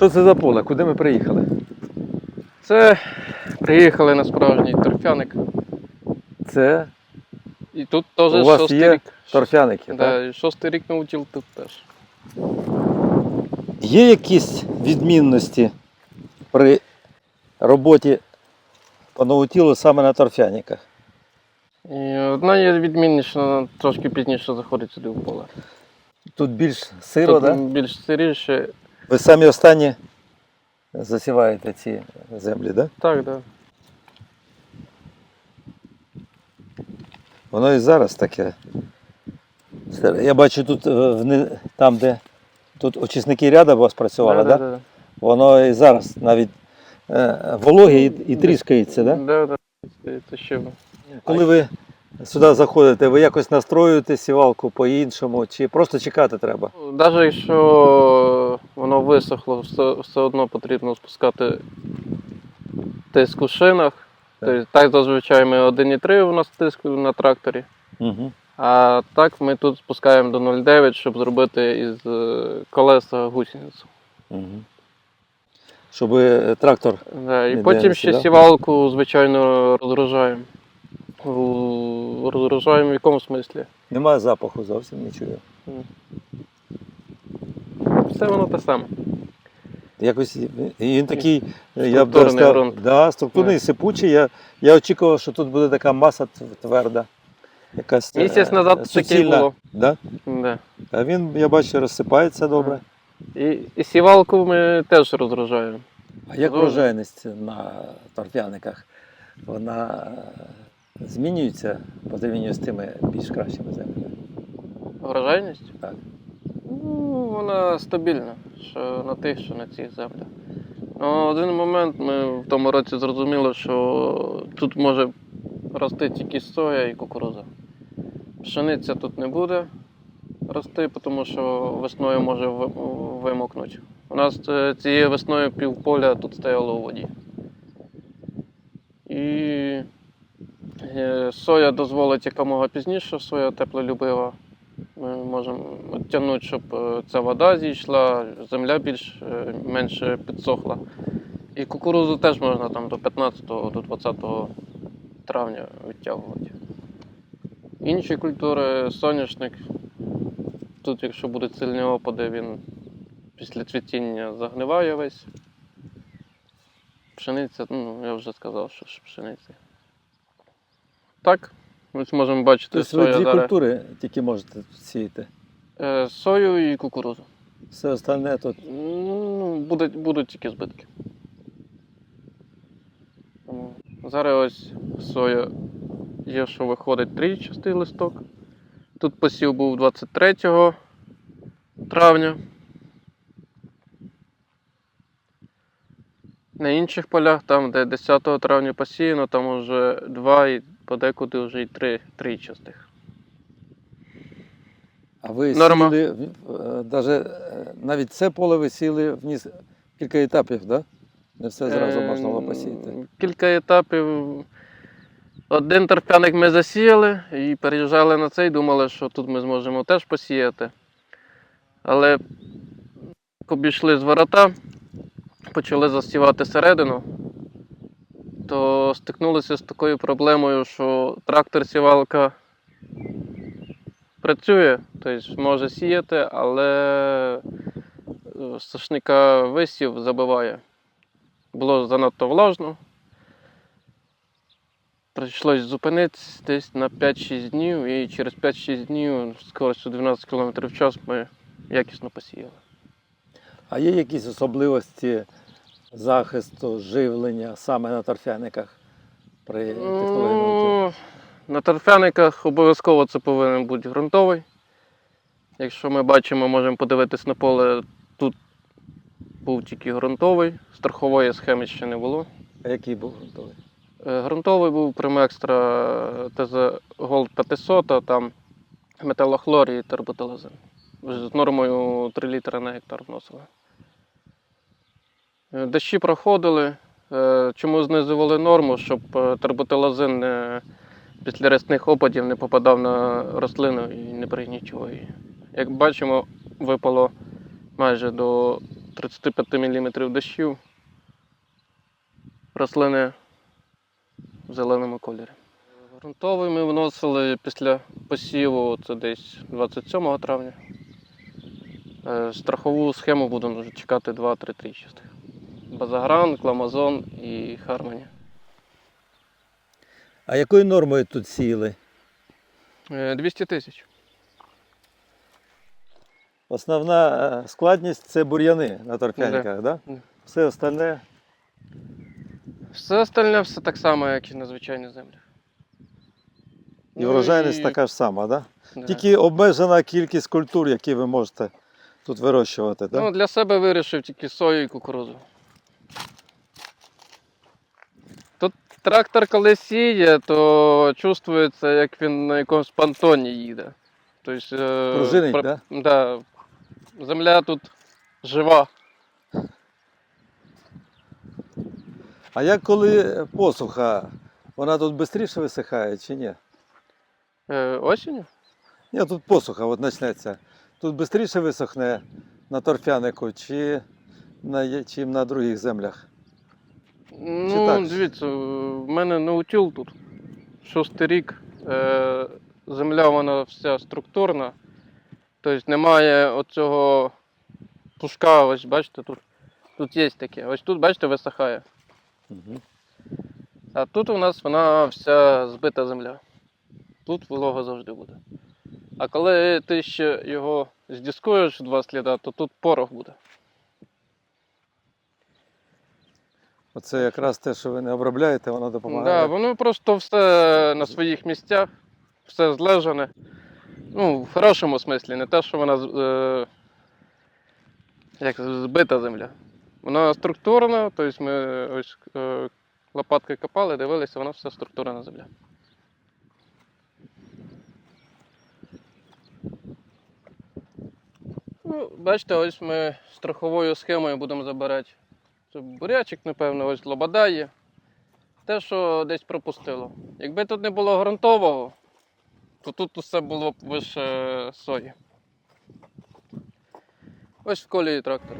Що це за поле? Куди ми приїхали? Це приїхали на справжній торфяник. Це І тут теж У вас шостий є рік. торфяники, так? Да, і шостий рік наутіл тут теж. Є якісь відмінності при роботі по наутілу саме на торфяниках? І одна є відмінність, що вона трошки пізніше заходить сюди в поле. Тут більш сиро, тут так? Да? більш сиріше. Ви самі останні засіваєте ці землі, так? Да? Так, так. Да. Воно і зараз таке. Я бачу тут е, там, де тут очисники ряда у вас працювали, да, так? да, да. Воно і зараз навіть е, вологе і, і тріскається, так? Да, да. Це ще Коли ви сюди заходите, ви якось настроюєте сівалку по-іншому, чи просто чекати треба? Навіть якщо воно висохло, все, все одно потрібно спускати тиск у шинах. Тобто, так зазвичай ми 1,3 у нас тиск на тракторі. Угу. А так ми тут спускаємо до 0,9, щоб зробити із е, колеса гусеницю. Угу. Щоб е, трактор. Да, і потім ще сідав? сівалку, звичайно, розгружаємо. Розгружаємо в якому смислі? Немає запаху зовсім не чую. Все воно те саме. Якось він такий, е, я б сказав, да, структурний, Да. сипучий. Я, я очікував, що тут буде така маса тверда. Якась, е, Місяць назад таке було. Да? Да. А він, я бачу, розсипається добре. І, і сівалку ми теж розгружаємо. А як врожайність на торфяниках? Вона е, змінюється по порівнянню з тими більш кращими землями? Врожайність? Так. Ну, вона стабільна, що на тих, що на цих землях. Ну, один момент ми в тому році зрозуміли, що тут може рости тільки соя і кукуруза. Пшениця тут не буде рости, тому що весною може вимокнути. У нас е, цією весною півполя тут стояло у воді. І е, соя дозволить якомога пізніше, соя теплолюбива. Ми можемо тягнути, щоб е, ця вода зійшла, земля більш е, менше підсохла. І кукурузу теж можна там до 15 до 20 травня відтягувати. Інші культури, соняшник. Тут, якщо будуть сильні опади, він після цвітіння загниває весь. Пшениця, ну, я вже сказав, що пшениця. Так, ось можемо бачити Тобто ви дві зараз. культури тільки можете сіяти. Е, Сою і кукурузу. Все остальне тут. Ну, будуть, будуть тільки збитки. Тому Зараз ось соя є, що виходить трійчастий листок. Тут посів був 23 травня. На інших полях, там, де 10 травня посіяно, там вже два і подекуди вже і три трійчастих. А ви Норма. сіли, е, даже, е, навіть це поле ви сіли вниз кілька етапів, да? Не все зразу можна було посіяти. Кілька етапів. Один торфяник ми засіяли і переїжджали на цей, думали, що тут ми зможемо теж посіяти. Але обійшли з ворота, почали засівати середину, то стикнулися з такою проблемою, що трактор-сівалка працює, тобто може сіяти, але е, сошника висів забиває. Було занадто влажно. Прийшлось зупинитись десь на 5-6 днів, і через 5-6 днів скоростю 12 км в час ми якісно посіяли. А є якісь особливості захисту, живлення саме на торфяниках при технології? Ну, на торфяниках обов'язково це повинен бути ґрунтовий. Якщо ми бачимо, можемо подивитись на поле, тут був тільки ґрунтовий, страхової схеми ще не було. А який був ґрунтовий? Е, Ґрунтовий був Примекстра ТЗ Gold 500, а там металохлор і терботилазин. З нормою 3 літри на гектар вносили. Е, Дощі проходили. Е, Чому знизували норму, щоб е, терботилазин не, після рясних опадів не попадав на рослину і не пригнічував її. Як бачимо, випало майже до 35 мм дощів. Рослини в зеленому кольорі. Грунтовий ми вносили після посіву, це десь 27 травня. Страхову схему будемо чекати 2-3 тріщастих. Базагран, Кламазон і Хармоні. А якою нормою тут сіяли? Е, 200 тисяч. Основна е, складність це бур'яни на торфяниках, да? Да. Все остальне Все остальне все так само, як і на звичайних землях. і врожайність і- така ж сама, да? да. Тільки обмежена кількість культур, які ви можете тут вирощувати, да? Ну, для себе вирішив тільки сою і кукурудзу. Тут трактор, коли сіє, то чувствується, як він на якомусь понтоні їде. Тобто, е, Пружинить, про- да? Да, земля тут жива. А як коли посуха, вона тут швидше висихає чи ні? Е, осінню? Ні, тут посуха от почнеться. Тут швидше висохне на торфянику чи на, чим на других землях. Ну, так? дивіться, в мене наутіл тут. Шостий рік. Е, земля вона вся структурна. Тобто немає оцього пушка, ось бачите, тут. Тут є таке. Ось тут, бачите, висихає. Угу. А тут у нас вона вся збита земля. Тут волога завжди буде. А коли ти ще його здіскуєш два сліда, то тут порох буде. Оце якраз те, що ви не обробляєте, воно Да, допомагає. воно просто все на своїх місцях, все злежане. Ну, в хорошому смислі, не те, що вона е, як збита земля. Вона структурна, тобто ми ось е, лопаткою копали, дивилися, вона все структурна земля. Ну, бачите, ось ми страховою схемою будемо забирати. Це бурячик, напевно, ось лобода є те, що десь пропустило. Якби тут не було грунтового, то тут усе було б вище сої. Ось в колії трактор.